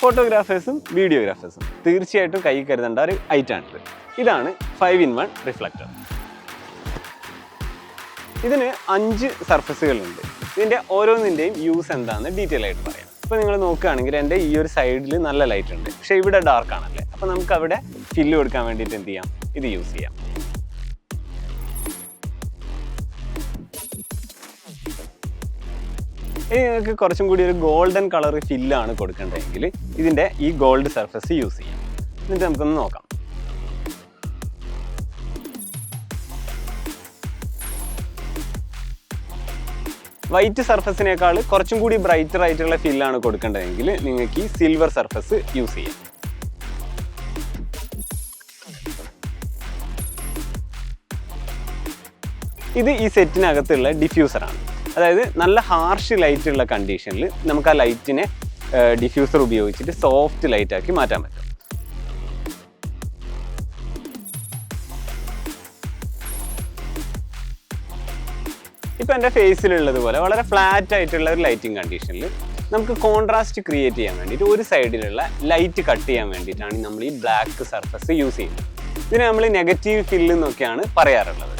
ഫോട്ടോഗ്രാഫേഴ്സും വീഡിയോഗ്രാഫേഴ്സും തീർച്ചയായിട്ടും കൈ കരുതേണ്ട ഒരു ഐറ്റാണിത്. ഇതാണ് ഫൈവ് ഇൻ വൺ റിഫ്ലക്ടർ ഇതിന് അഞ്ച് സർഫസുകളുണ്ട് ഇതിന്റെ ഓരോന്നിന്റെയും യൂസ് എന്താണെന്ന് ഡീറ്റെയിൽ ആയിട്ട് പറയാം. ഇപ്പോൾ നിങ്ങൾ നോക്കുകയാണെങ്കിൽ എന്റെ ഈ ഒരു സൈഡിൽ നല്ല ലൈറ്റ് ഉണ്ട്. പക്ഷേ ഇവിടെ ഡാർക്ക് ആണല്ലേ? അപ്പോൾ നമുക്ക് അവിടെ ഫില്ല് കൊടുക്കാൻ വേണ്ടിയിട്ട് എന്ത് ചെയ്യാം? ഇത് യൂസ് ചെയ്യാം. ഇനി നിങ്ങൾക്ക് കുറച്ചും കൂടി ഒരു ഗോൾഡൻ കളർ ഫില്ലാണ് കൊടുക്കേണ്ടതെങ്കിൽ ഇതിന്റെ ഈ ഗോൾഡ് സർഫസ് യൂസ് ചെയ്യാം. എന്നിട്ട് നമുക്കൊന്ന് നോക്കാം. വൈറ്റ് സർഫസിനേക്കാൾ കുറച്ചും കൂടി ബ്രൈറ്റർ ആയിട്ടുള്ള ഫില്ലാണ് കൊടുക്കേണ്ടതെങ്കിൽ നിങ്ങൾക്ക് ഈ സിൽവർ സർഫസ് യൂസ് ചെയ്യാം. ഇത് ഈ സെറ്റിനകത്തുള്ള ഡിഫ്യൂസറാണ് അതായത് നല്ല ഹാർഷ് ലൈറ്റ് ഉള്ള കണ്ടീഷനിൽ നമുക്ക് ആ ലൈറ്റിനെ ഡിഫ്യൂസർ ഉപയോഗിച്ചിട്ട് സോഫ്റ്റ് ലൈറ്റ് ആക്കി മാറ്റാൻ പറ്റും. ഇപ്പൊ എന്റെ ഫേസിലുള്ളതുപോലെ വളരെ ഫ്ലാറ്റ് ആയിട്ടുള്ള ഒരു ലൈറ്റിംഗ് കണ്ടീഷനിൽ നമുക്ക് കോൺട്രാസ്റ്റ് ക്രിയേറ്റ് ചെയ്യാൻ വേണ്ടിയിട്ട് ഒരു സൈഡിലുള്ള ലൈറ്റ് കട്ട് ചെയ്യാൻ വേണ്ടിയിട്ടാണ് നമ്മൾ ഈ ബ്ലാക്ക് സർഫസ് യൂസ് ചെയ്യുന്നത്. ഇതിനെ നമ്മൾ നെഗറ്റീവ് ഫില്ല് എന്നൊക്കെയാണ് പറയാറുള്ളത്.